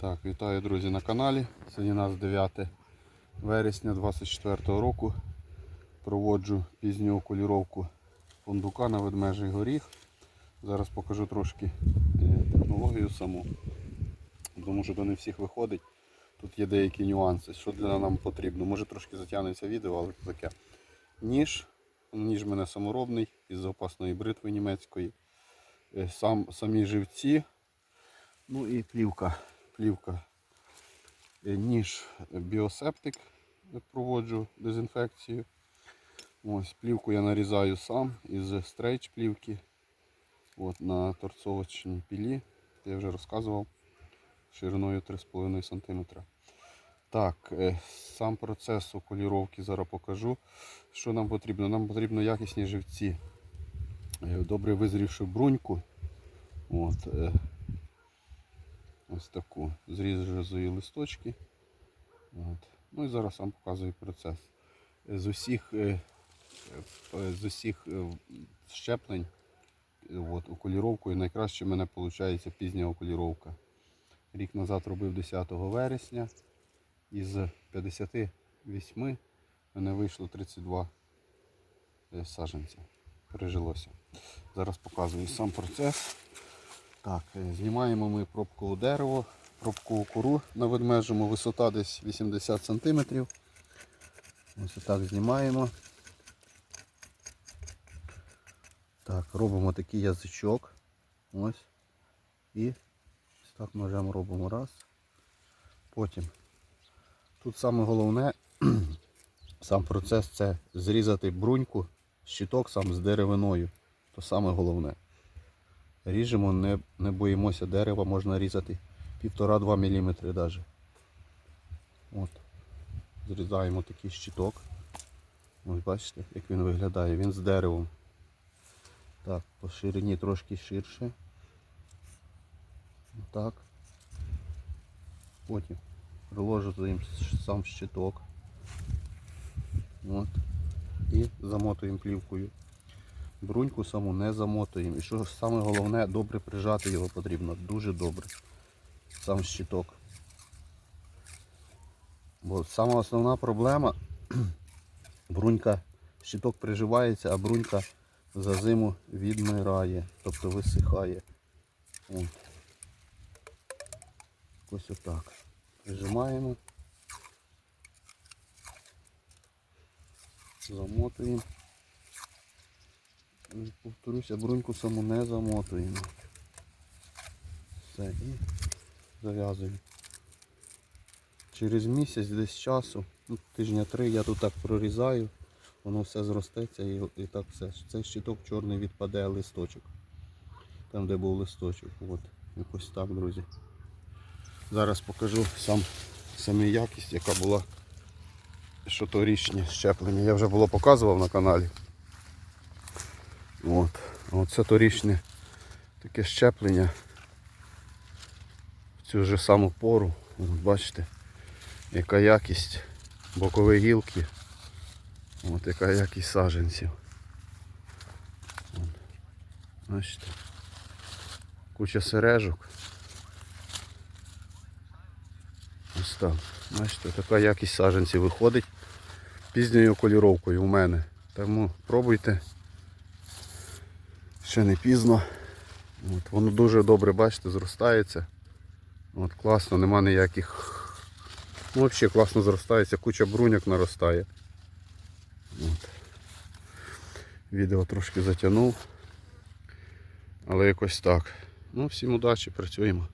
Так, вітаю друзі на каналі. Сьогодні у нас 9 вересня 24 року. Проводжу пізню окуліровку фундука на ведмежий горіх. Зараз покажу трошки е, технологію саму. Тому що то не всіх виходить. Тут є деякі нюанси, що для нам потрібно. Може трошки затягнеться відео, але таке. Ніж. Ніж мене саморобний із запасної бритви німецької. Е, Сам, самі живці. Ну і плівка. Плівка. Е, Ніж біосептик проводжу дезінфекцію. Ось плівку я нарізаю сам із стрейч плівки. От, на торцовочній пілі. Я вже розказував шириною 3,5 см. Так, е, сам процес окуліровки зараз покажу. Що нам потрібно? Нам потрібно якісні живці. Е, Добре визрівши бруньку. От, ось таку. Зрізаю листочки. От. Ну і зараз вам показую процес. З усіх, е, е, з усіх е, щеплень от, окуліровкою найкраще в мене виходить пізня окуліровка. Рік назад робив 10 вересня. Із 58 в мене вийшло 32 е, саджанця. Прижилося. Зараз показую сам процес. Так, е, знімаємо ми пробкове дерево, пробкову кору на ведмежому, висота десь 80 см. Ось так знімаємо. Так, робимо такий язичок. Ось. І ось так ножем робимо раз. Потім тут саме головне, сам процес це зрізати бруньку, щиток сам з деревиною. То саме головне. Ріжемо, не, не боїмося дерева, можна різати 1,5-2 мм навіть. От. Зрізаємо такий щиток. Ось бачите, як він виглядає. Він з деревом. Так, по ширині трошки ширше. Так. Потім приложуємо сам щиток. От. І замотуємо плівкою. Бруньку саму не замотуємо. І що саме головне, добре прижати його потрібно. Дуже добре. Сам щиток. Бо сама основна проблема, брунька, щиток приживається, а брунька за зиму відмирає, тобто висихає. От. Ось отак. Прижимаємо. Замотуємо. Повторюся, бруньку саму не замотуємо. Все, і зав'язуємо. Через місяць десь часу, ну, тижня три я тут так прорізаю, воно все зростеться і, і так все. Цей щиток чорний відпаде листочок. Там де був листочок. От, якось так, друзі. Зараз покажу сам, самі якість, яка була що щеплення. Я вже було показував на каналі. От. Оце торічне таке щеплення в цю ж саму пору. От бачите, яка якість бокової гілки. От яка якість саджанців. От. Бачите. Куча сережок. Ось так. Бачите, така якість саджанців виходить пізньою кольоровкою у мене. Тому пробуйте. Ще не пізно. От, воно дуже добре, бачите, зростається. От, класно, нема ніяких. Ну, взагалі класно зростається, куча бруньок наростає. От. Відео трошки затягнув. Але якось так. Ну, всім удачі, працюємо.